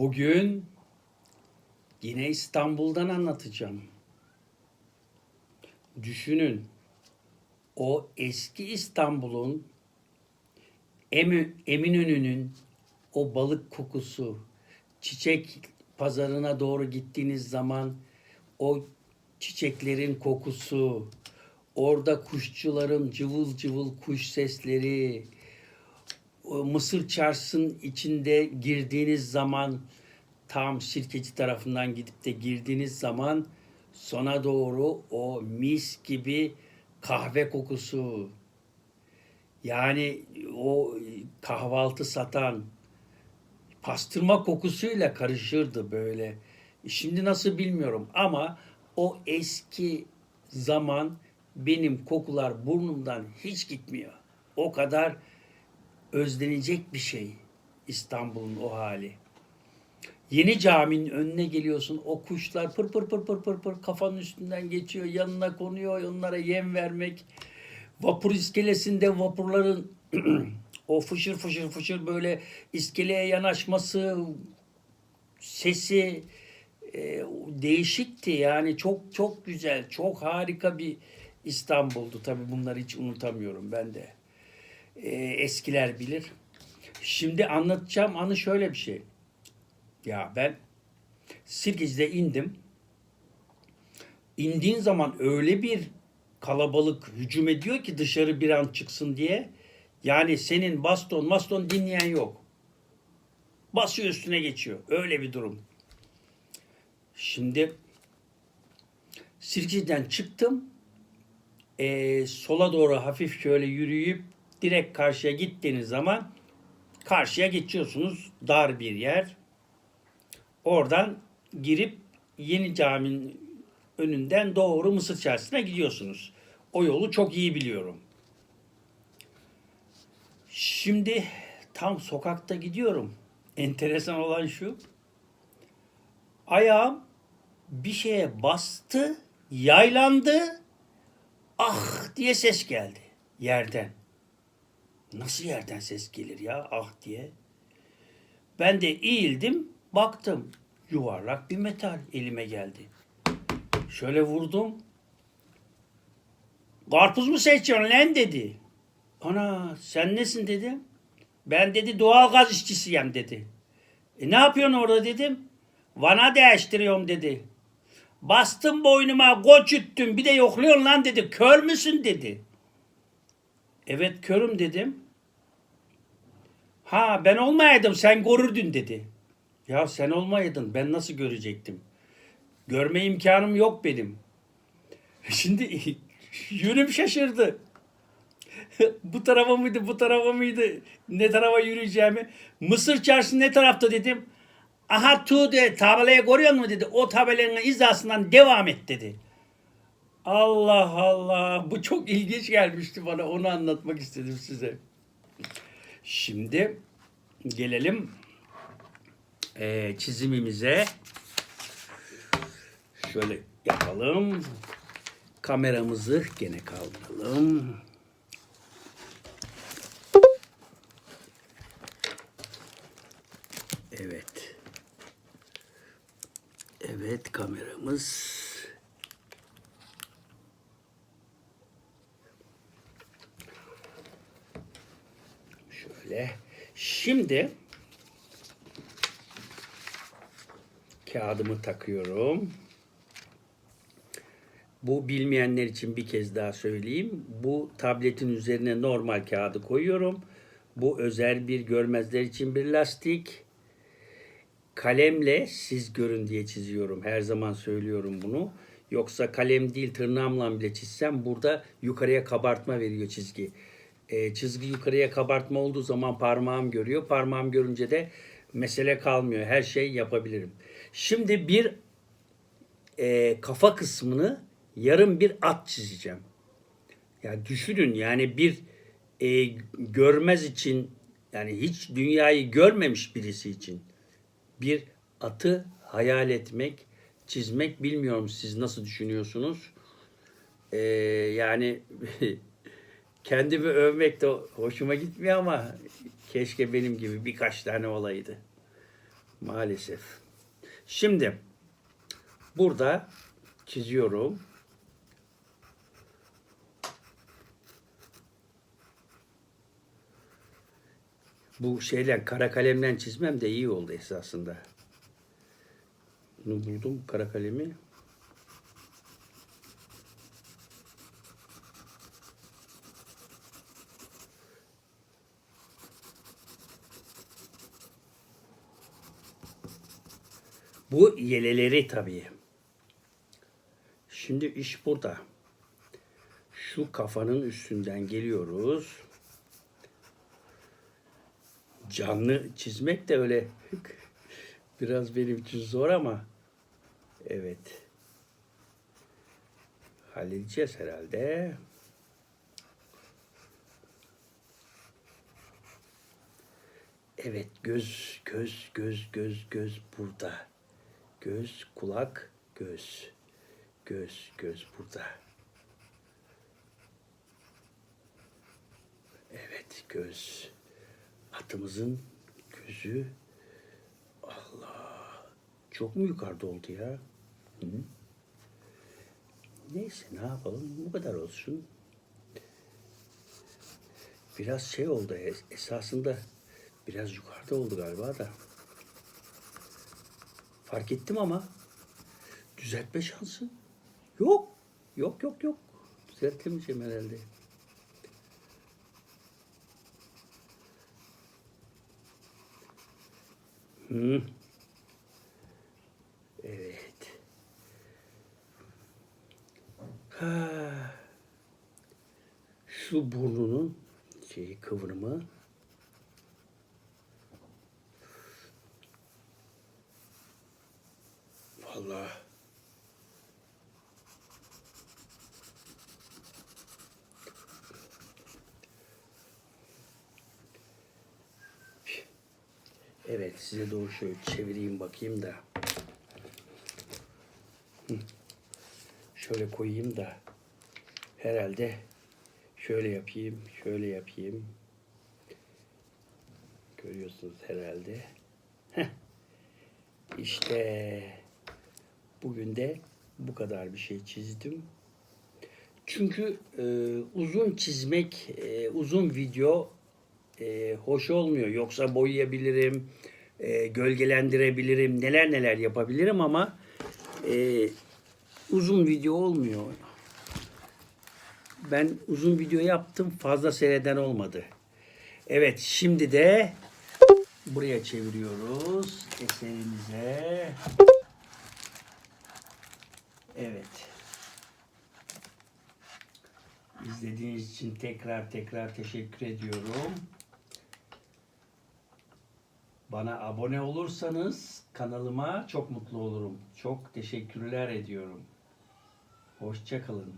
Bugün yine İstanbul'dan anlatacağım. Düşünün. O eski İstanbul'un Emi- Eminönü'nün o balık kokusu, çiçek pazarına doğru gittiğiniz zaman o çiçeklerin kokusu, orada kuşçuların cıvıl cıvıl kuş sesleri, Mısır çarşısının içinde girdiğiniz zaman tam Sirkeci tarafından gidip de girdiğiniz zaman sona doğru o mis gibi kahve kokusu yani o kahvaltı satan pastırma kokusuyla karışırdı böyle. Şimdi nasıl bilmiyorum ama o eski zaman benim kokular burnumdan hiç gitmiyor. O kadar özlenecek bir şey İstanbul'un o hali. Yeni caminin önüne geliyorsun. O kuşlar pır pır pır pır pır pır kafanın üstünden geçiyor. Yanına konuyor. Onlara yem vermek. Vapur iskelesinde vapurların o fışır fışır fışır böyle iskeleye yanaşması, sesi e, değişikti. Yani çok çok güzel, çok harika bir İstanbul'du. Tabii bunları hiç unutamıyorum ben de. E, eskiler bilir. Şimdi anlatacağım anı şöyle bir şey. Ya ben Sirkeci'de indim. İndiğin zaman öyle bir kalabalık hücum ediyor ki dışarı bir an çıksın diye. Yani senin baston baston dinleyen yok. Basıyor üstüne geçiyor. Öyle bir durum. Şimdi Sirkeci'den çıktım. Ee, sola doğru hafif şöyle yürüyüp direkt karşıya gittiğiniz zaman karşıya geçiyorsunuz. Dar bir yer. Oradan girip yeni caminin önünden doğru Mısır Çarşısı'na gidiyorsunuz. O yolu çok iyi biliyorum. Şimdi tam sokakta gidiyorum. Enteresan olan şu. Ayağım bir şeye bastı, yaylandı. Ah diye ses geldi yerden. Nasıl yerden ses gelir ya ah diye. Ben de eğildim, baktım. Yuvarlak bir metal elime geldi. Şöyle vurdum. Karpuz mu seçiyorsun lan dedi. Ana sen nesin dedim. Ben dedi doğal gaz işçisiyim dedi. E ne yapıyorsun orada dedim. Vana değiştiriyorum dedi. Bastım boynuma koç üttüm bir de yokluyorsun lan dedi. Kör müsün dedi. Evet körüm dedim. Ha ben olmayaydım sen görürdün dedi. Ya sen olmayaydın ben nasıl görecektim? Görme imkanım yok benim. Şimdi yönüm şaşırdı. bu tarafa mıydı, bu tarafa mıydı, ne tarafa yürüyeceğimi. Mısır çarşısı ne tarafta dedim. Aha tu de tabelayı görüyor musun dedi. O tabelanın hizasından devam et dedi. Allah Allah bu çok ilginç gelmişti bana onu anlatmak istedim size. Şimdi gelelim eee, çizimimize. Şöyle yapalım. Kameramızı gene kaldıralım. Evet. Evet kameramız. Şöyle. Şimdi kağıdımı takıyorum. Bu bilmeyenler için bir kez daha söyleyeyim. Bu tabletin üzerine normal kağıdı koyuyorum. Bu özel bir görmezler için bir lastik. Kalemle siz görün diye çiziyorum. Her zaman söylüyorum bunu. Yoksa kalem değil tırnağımla bile çizsem burada yukarıya kabartma veriyor çizgi. Ee, çizgi yukarıya kabartma olduğu zaman parmağım görüyor. Parmağım görünce de mesele kalmıyor. Her şey yapabilirim. Şimdi bir e, kafa kısmını yarım bir at çizeceğim. Ya düşünün yani bir e, görmez için yani hiç dünyayı görmemiş birisi için bir atı hayal etmek, çizmek bilmiyorum siz nasıl düşünüyorsunuz. E, yani kendimi övmek de hoşuma gitmiyor ama Keşke benim gibi birkaç tane olaydı. Maalesef. Şimdi burada çiziyorum. Bu şeyler kara kalemle çizmem de iyi oldu esasında. Bunu buldum kara kalemi. Bu yeleleri tabii. Şimdi iş burada. Şu kafanın üstünden geliyoruz. Canlı çizmek de öyle biraz benim için zor ama evet. Halledeceğiz herhalde. Evet göz göz göz göz göz burada. Göz kulak göz. Göz göz burada. Evet göz. Atımızın gözü. Allah. Çok mu yukarıda oldu ya? Hı? Neyse ne yapalım bu kadar olsun. Biraz şey oldu es- esasında biraz yukarıda oldu galiba da. Fark ettim ama düzeltme şansı yok. Yok yok yok. Düzeltemeyeceğim herhalde. Hı. Evet. Ha. Şu burnunun şeyi kıvrımı. Evet size doğru şöyle çevireyim bakayım da. Şöyle koyayım da herhalde şöyle yapayım, şöyle yapayım. Görüyorsunuz herhalde. Heh. İşte bugün de bu kadar bir şey çizdim. Çünkü e, uzun çizmek, e, uzun video e, hoş olmuyor. Yoksa boyayabilirim, e, gölgelendirebilirim, neler neler yapabilirim ama e, uzun video olmuyor. Ben uzun video yaptım, fazla seyreden olmadı. Evet, şimdi de buraya çeviriyoruz eserimize. Evet. İzlediğiniz için tekrar tekrar teşekkür ediyorum. Bana abone olursanız kanalıma çok mutlu olurum. Çok teşekkürler ediyorum. Hoşçakalın.